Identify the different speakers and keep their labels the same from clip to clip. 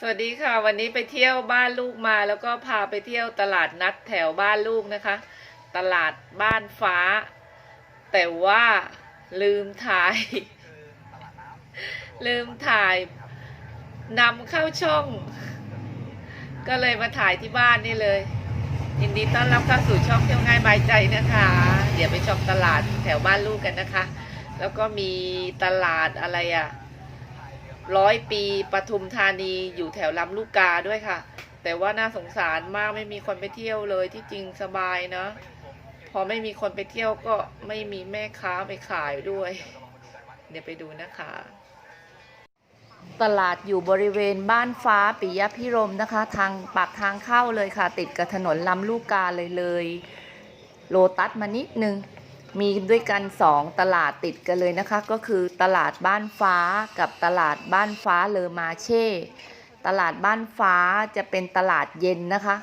Speaker 1: สวัสดีค่ะ วันนี้ไปเที่ยวบ้านลูกมา แล้วก็พาไปเที่ยวตลาดนัดแถวบ้านลูกนะคะ ตลาดบ้านฟ้า แต่ว่าลืมถ่าย ลืมถ่ายนำเข้าช่อง ก็เลยมาถ่ายที่บ้านนี่เลย ยินดีต้อนรับเข้าสู่ช่องเที่ยวง่ายบายใจนะคะ เดี๋ยวไปชมตลาดแถวบ้านลูกกันนะคะ แล้วก็มีตลาดอะไรอะ ร้อยปีปทุมธานีอยู่แถวลำลูกกาด้วยค่ะ แต่ว่าน่าสงสารมากไม่มีคนไปเที่ยวเลยที่จริงสบายนะ พอไม่มีคนไปเที่ยวก็ไม่มีแม่ค้าไปขายด้วย เดี๋ยวไปดูนะคะ ตลาดอยู่บริเวณบ้านฟ้าปิยพิรมนะคะ ทางปากทางเข้าเลยค่ะ ติดกับถนนลำลูกกาเลยเลย โลตัสมานิดนึง มีด้วยกันสองตลาดติดกันเลยนะคะ ก็คือตลาดบ้านฟ้ากับตลาดบ้านฟ้าเลอมาเช่ ตลาดบ้านฟ้าจะเป็นตลาดเย็นนะคะ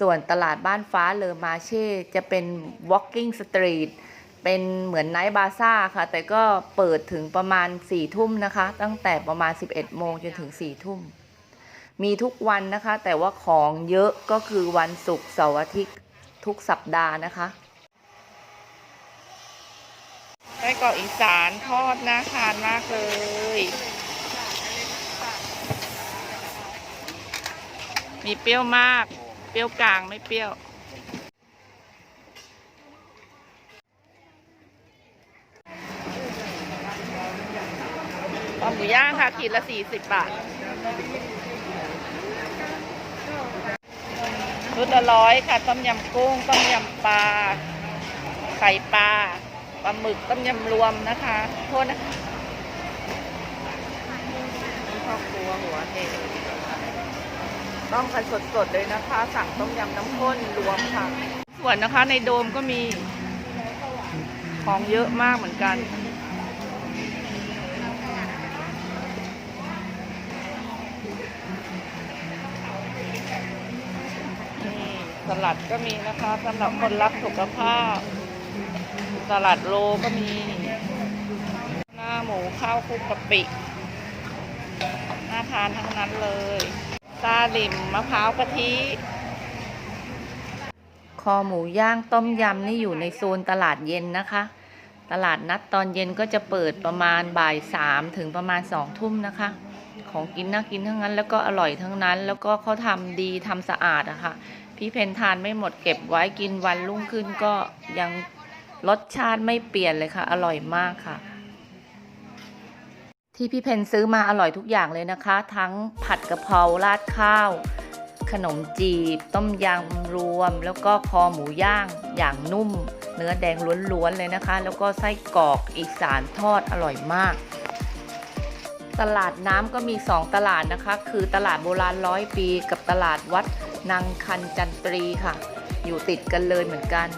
Speaker 1: ส่วนตลาดบ้านฟ้าเลอมาเช่ จะเป็น walking street เป็นเหมือนไนท์บาซ่าค่ะ แต่ก็เปิดถึงประมาณ4ี่ทุ่มนะคะ ตั้งแต่ประมาณ 11 โมงจนถึง4ี่ทุ่ม มีทุกวันนะคะ แต่ว่าของเยอะก็คือวันศุกร์เสาร์อาทิตย์ทุกสัปดาห์นะคะไส้ กรอกอีสานทอดน่าทานมากเลย มีเปรี้ยวมาก เปรี้ยวกลางไม่เปรี้ยวปลาหมูย่างค่ะขีดละสี่สิบบาทชุดละร้อยค่ะ ต้มยำกุ้ง ต้มยำปลา ไข่ปลา ปลาหมึกต้มยำรวมนะคะโทษนะคะนี่ครอบครัวหัวเทต้องกันสดๆเลยนะคะ สั่งต้มยำน้ำข้นรวมค่ะ ส่วนนะคะในโดมก็มีของเยอะมากเหมือนกันนี่สลัดก็มีนะคะสำหรับคนรักสุขภาพ สลัดโลก็มี หน้าหมูข้าวคลุกกะปิ น่าทานทั้งนั้นเลยซาลิมมะพร้าวกะทิ คอหมูย่างต้มยำนี่อยู่ในโซนตลาดเย็นนะคะ ตลาดนัดตอนเย็นก็จะเปิดประมาณบ่ายสามถึงประมาณสองทุ่มนะคะ ของกินน่ากินทั้งนั้นแล้วก็อร่อยทั้งนั้น แล้วก็เขาทำดีทำสะอาดอะค่ะพี่เพนทานไม่หมดเก็บไว้กินวันรุ่งขึ้นก็ยัง รสชาติไม่เปลี่ยนเลยค่ะ อร่อยมากค่ะ ที่พี่เพนซื้อมาอร่อยทุกอย่างเลยนะคะ ทั้งผัดกะเพราราดข้าว ขนมจีบ ต้มยำรวม แล้วก็คอหมูย่าง อย่างนุ่ม เนื้อแดงล้วนๆเลยนะคะ แล้วก็ไส้กรอกอีสานทอดอร่อยมากตลาดน้ำก็มี 2 ตลาดนะคะ คือตลาดโบราณร้อยปี กับตลาดวัดนางคันจันตรีค่ะ อยู่ติดกันเลยเหมือนกัน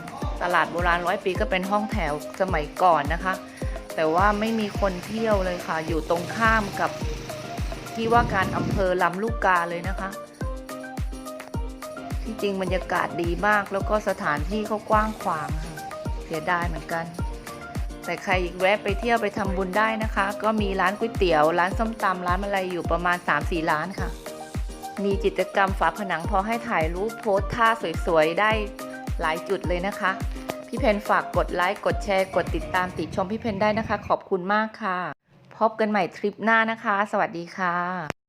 Speaker 1: ตลาดโบราณร้อยปีก็เป็นห้องแถวสมัยก่อนนะคะ แต่ว่าไม่มีคนเที่ยวเลยค่ะ อยู่ตรงข้ามกับที่ว่าการอำเภอลำลูกกาเลยนะคะ ที่จริงบรรยากาศดีมากแล้วก็สถานที่เขากว้างขวางค่ะเสียดายเหมือนกัน แต่ใครแวะไปเที่ยวไปทำบุญได้นะคะ ก็มีร้านก๋วยเตี๋ยว ร้านส้มตำร้านอะไรอยู่ประมาณ 3-4 ร้านค่ะ มีกิจกรรมฝาผนังพอให้ถ่ายรูปโพสท่าสวยๆได้หลายจุดเลยนะคะ พี่เพนฝากกดไลค์ กดแชร์ กดติดตามติดชมพี่เพนได้นะคะ ขอบคุณมากค่ะ พบกันใหม่ทริปหน้านะคะ สวัสดีค่ะ